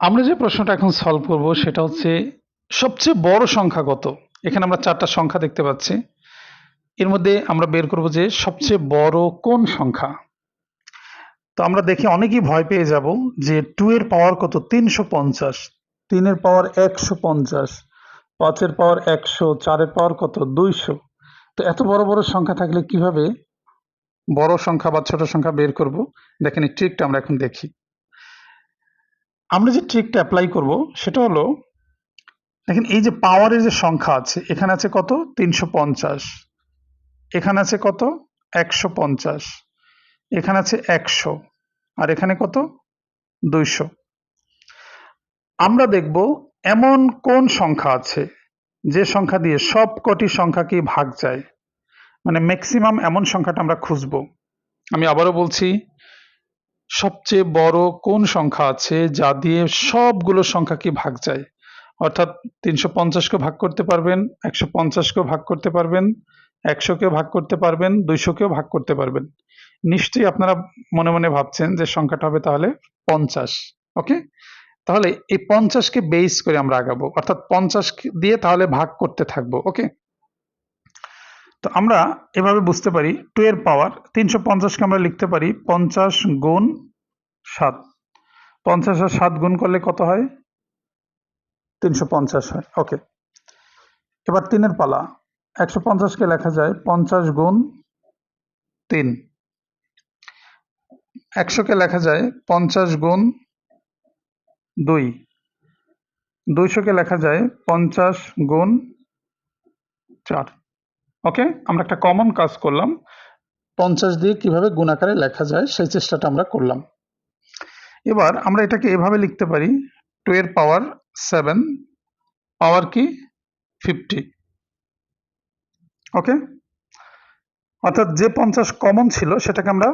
আমরা যে প্রশ্নটা এখন সলভ করব সেটা হচ্ছে সবচেয়ে বড় সংখ্যা কত? এখানে আমরা চারটা সংখ্যা দেখতে পাচ্ছি। এর মধ্যে আমরা বের করব যে সবচেয়ে বড় কোন সংখ্যা? তো আমরা দেখে অনেকেই ভয় পেয়ে যাব যে টু এর পাওয়ার কত? তিনশো পঞ্চাশ। তিনের পাওয়ার একশো পঞ্চাশ। পাঁচের পাওয়ার একশো। চারের পাওয়ার কত? দুইশো। তো এত বড় বড় সংখ্যা থাকলে কীভাবে বড় সংখ্যা বা ছোট সংখ্যা বের করব? দেখেন এই ট্রিকটা আমরা এখন দেখি। আমরা যে ট্রিকটা অ্যাপ্লাই করব, সেটা হলো, দেখেন এই যে পাওয়ারের যে সংখ্যা আছে, এখানে আছে কত? তিনশো পঞ্চাশ। এখানে আছে কত? একশো পঞ্চাশ। এখানে আছে একশো। আর এখানে কত? দুইশো। আমরা দেখব, এমন কোন সংখ্যা আছে, যে সংখ্যা দিয়ে সব কটি সংখ্যাকে ভাগ যায় মানে ম্যাক্সিমাম এমন সংখ্যাটা আমরা খুঁজব। আমি আবারও বলছি সবচেয়ে বড় কোন সংখ্যা আছে যা দিয়ে সবগুলো সংখ্যাকে ভাগ যায়? অর্থাৎ তিনশো পঞ্চাশকে ভাগ করতে পারবেন, একশো পঞ্চাশকেও ভাগ করতে পারবেন একশোকেও ভাগ করতে পারবেন দুইশোকেও ভাগ করতে পারবেন। নিশ্চয়ই আপনারা মনে মনে ভাবছেন যে সংখ্যাটা হবে তাহলে পঞ্চাশ, ওকে? তাহলে এই পঞ্চাশকে বেস করে আমরা আগাবো, অর্থাৎ পঞ্চাশ দিয়ে তাহলে ভাগ করতে থাকব, ওকে? তো আমরা এভাবে বুঝতে পারি টু এর পাওয়ার তিনশো পঞ্চাশকে আমরা লিখতে পারি পঞ্চাশ গুণ সাত। পঞ্চাশ আর সাত গুণ করলে কত হয়? তিনশো পঞ্চাশ হয়। ওকে এবার তিনের পালা। একশো পঞ্চাশকে লেখা যায় পঞ্চাশ গুণ তিন। একশোকে লেখা যায় পঞ্চাশ গুণ দুই। দুইশোকে লেখা যায় পঞ্চাশ গুণ চার। ওকে আমরা একটা কমন কাজ করলাম। পঞ্চাশ দিয়ে কীভাবে গুণাকারে লেখা যায়, সেই চেষ্টাটা আমরা করলাম। এবার আমরা এটাকে এভাবে লিখতে পারি টু এর পাওয়ার সেভেন পাওয়ার কি? ফিফটি ওকে অর্থাৎ যে পঞ্চাশ কমন ছিল, সেটাকে আমরা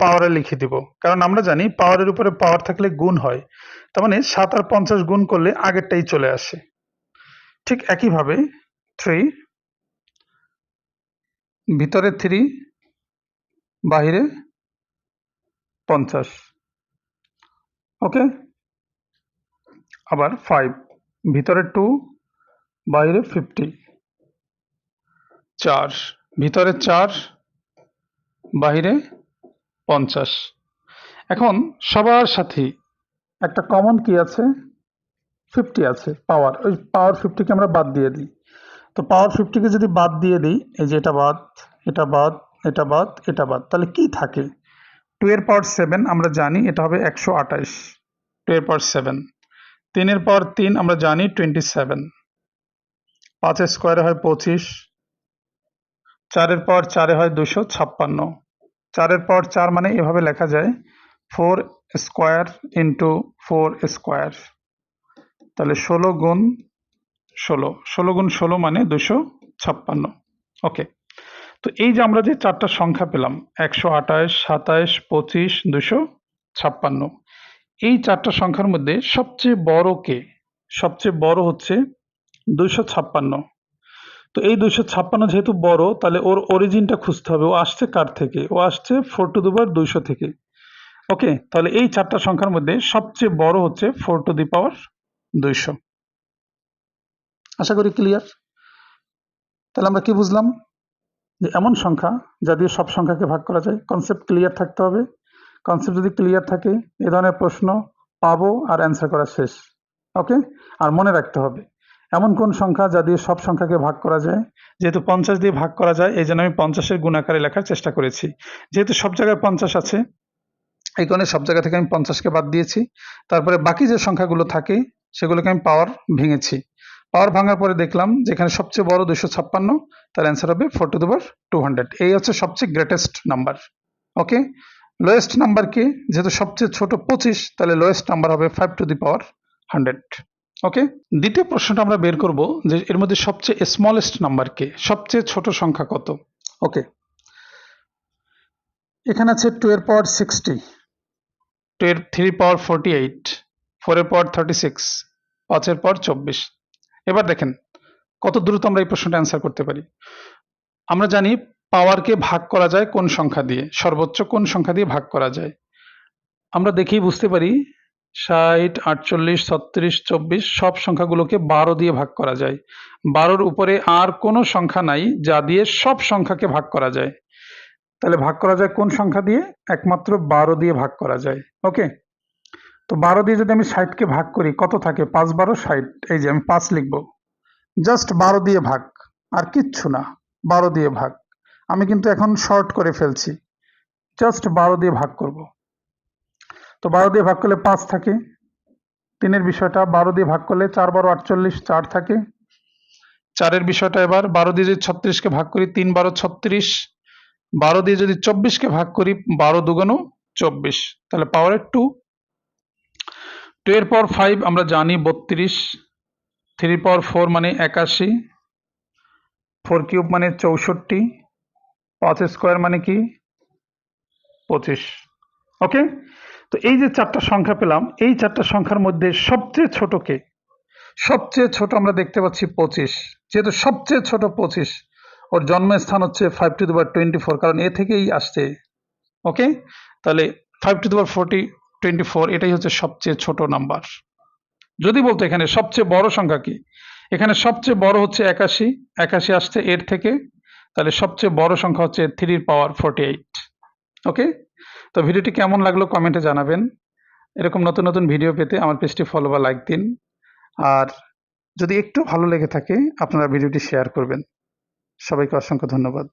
পাওয়ারে লিখে দিব। কারণ আমরা জানি পাওয়ারের উপরে পাওয়ার থাকলে গুণ হয়। তার মানে সাত আর পঞ্চাশ গুণ করলে আগেরটাই চলে আসে। ঠিক একইভাবে থ্রি ভিতরে থ্রি, বাহিরে পঞ্চাশ। ওকে? আবার ফাইভ ভিতরে টু বাইরে ফিফটি চার, ভিতরে চার, বাহিরে পঞ্চাশ। এখন সবার সাথে একটা কমন কি আছে? ফিফটি আছে পাওয়ার ওই পাওয়ার ফিফটিকে আমরা বাদ দিয়ে দিই। তো পাওয়ার ফিফটিকে যদি বাদ দিয়ে দিই, এই যে এটা বাদ এটা বাদ এটা বাদ এটা বাদ, তাহলে কি থাকে? টু এর পাওয়ার সেভেন আমরা জানি এটা হবে একশো আঠাইশ টু এর পাওয়ার সেভেন তিনের পাওয়ার তিন আমরা জানি টোয়েন্টি সেভেন পাঁচের স্কোয়ারে হয় পঁচিশ চারের পাওয়ার চারে হয় দুশো ছাপ্পান্ন চারের পাওয়ার চার মানে এভাবে লেখা যায় four square into four square তাহলে ষোলো গুণ ষোলো ষোলো গুণ ষোলো মানে দুশো ছাপ্পান্ন। ওকে তো এই যে আমরা যে চারটা সংখ্যা পেলাম, একশো আঠাশ, সাতাশ, পঁচিশ দুশো ছাপ্পান্ন, এই চারটা সংখ্যার মধ্যে সবচেয়ে বড় কে? সবচেয়ে বড় হচ্ছে দুইশো ছাপ্পান্ন। তো এই দুইশো ছাপ্পান্ন যেহেতু বড়, তাহলে ওর অরিজিনটা খুঁজতে হবে। ও আসছে কার থেকে? ও আসছে ফোর টু দুবার দুইশো থেকে। ওকে তাহলে এই চারটা সংখ্যার মধ্যে সবচেয়ে বড় হচ্ছে ফোর টু দি পাওয়ার দুইশো। আশা করি ক্লিয়ার তাহলে আমরা কি বুঝলাম? যে এমন সংখ্যা যা দিয়ে সব সংখ্যাকে ভাগ করা যায়। কনসেপ্ট ক্লিয়ার থাকতে হবে। কনসেপ্ট যদি ক্লিয়ার থাকে, এ ধরনের প্রশ্ন পাবো আর অ্যান্সার করা শেষ। ওকে আর মনে রাখতে হবে, এমন কোন সংখ্যা যা দিয়ে সব সংখ্যাকে ভাগ করা যায়? যেহেতু পঞ্চাশ দিয়ে ভাগ করা যায়, এই জন্য আমি পঞ্চাশের গুণাকারে লেখার চেষ্টা করেছি। যেহেতু সব জায়গায় পঞ্চাশ আছে, এই কারণে সব জায়গা থেকে আমি পঞ্চাশকে বাদ দিয়েছি। তারপরে বাকি যে সংখ্যাগুলো থাকে, সেগুলোকে আমি পাওয়ার ভেঙেছি। পাওয়ার ভাঙার পরে দেখলাম যেখানে সবচেয়ে বড় দুশো ছাপ্পান্ন, তার অ্যান্সার হবে ফোর টু দুবার টু হান্ড্রেড এই হচ্ছে সবচেয়ে greatest number okay lowest number কি? যেহেতু সবচেয়ে ছোট পঁচিশ, তাহলে লোয়েস্ট নাম্বার হবে five to the power hundred okay দ্বিতীয় প্রশ্নটা আমরা বের করব যে এর মধ্যে সবচেয়ে স্মলেস্ট নাম্বার কে? সবচেয়ে ছোট সংখ্যা কত? ওকে এখানে আছে টু এর পাওয়ার সিক্সটি টু এর থ্রি পাওয়ার ফোরটি এইট ফোরের পাওয়ার থার্টি সিক্স পাঁচের পাওয়ার চব্বিশ। এবার দেখেন, কত দ্রুত আমরা এই প্রশ্নটা অ্যান্সার করতে পারি। আমরা জানি পাওয়ারকে ভাগ করা যায় কোন সংখ্যা দিয়ে, সর্বোচ্চ কোন সংখ্যা দিয়ে ভাগ করা যায়। আমরা দেখেই বুঝতে পারি, ষাট, আটচল্লিশ, ছত্রিশ, চব্বিশ, সব সংখ্যাগুলোকে বারো দিয়ে ভাগ করা যায়। বারোর উপরে আর কোনো সংখ্যা নাই যা দিয়ে সব সংখ্যাকে ভাগ করা যায়। তাহলে ভাগ করা যায় কোন সংখ্যা দিয়ে? একমাত্র বারো দিয়ে ভাগ করা যায়। ওকে তো বারো দিয়ে যদি আমি ষাটকে ভাগ করি, কত থাকে? পাঁচ বারো ষাট। এই যে আমি পাঁচ লিখব। জাস্ট বারো দিয়ে ভাগ। আর কিচ্ছু না। বারো দিয়ে ভাগ। আমি কিন্তু এখন শর্ট করে ফেলছি। জাস্ট বারো দিয়ে ভাগ করব। তো বারো দিয়ে ভাগ করলে পাঁচ থাকে। তিনের বিষয়টা, বারো দিয়ে ভাগ করলে চার বারো আটচল্লিশ, চার থাকে। চারের বিষয়টা এবার, বারো দিয়ে যদি ছত্রিশকে ভাগ করি, তিন বারো ছত্রিশ। বারো দিয়ে যদি চব্বিশকে ভাগ করি, বারো দুগুণ চব্বিশ। তাহলে পাওয়ারের টু টু এর পাওয়ার ফাইভ আমরা জানি বত্রিশ থ্রি পাওয়ার ফোর মানে একাশি, ফোর কিউব মানে চৌষট্টি, পাঁচ স্কোয়ার মানে কি? পঁচিশ। ওকে? তো এই যে চারটা সংখ্যা পেলাম, এই চারটা সংখ্যার মধ্যে সবচেয়ে ছোটকে সবচেয়ে ছোট আমরা দেখতে পাচ্ছি পঁচিশ। যেহেতু সবচেয়ে ছোট পঁচিশ, ওর জন্মস্থান হচ্ছে ফাইভ টু দুবার টোয়েন্টি ফোর কারণ এ থেকেই আসছে। ওকে? তাহলে ফাইভ টু দুবার ফোরটি টোয়েন্টি ফোর এটাই হচ্ছে সবচেয়ে ছোট নাম্বার যদি বলতো এখানে সবচেয়ে বড় সংখ্যা কি? এখানে সবচেয়ে বড় হচ্ছে একাশি একাশি আসছে এর থেকে, তাহলে সবচেয়ে বড় সংখ্যা হচ্ছে থ্রির পাওয়ার ফোরটি এইট ওকে তো ভিডিওটি কেমন লাগল কমেন্টে জানাবেন। এরকম নতুন নতুন ভিডিও পেতে আমার পেজটি ফলো বা লাইক দিন। আর যদি একটু ভালো লেগে থাকে, আপনারা ভিডিওটি শেয়ার করবেন। সবাইকে অসংখ্য ধন্যবাদ।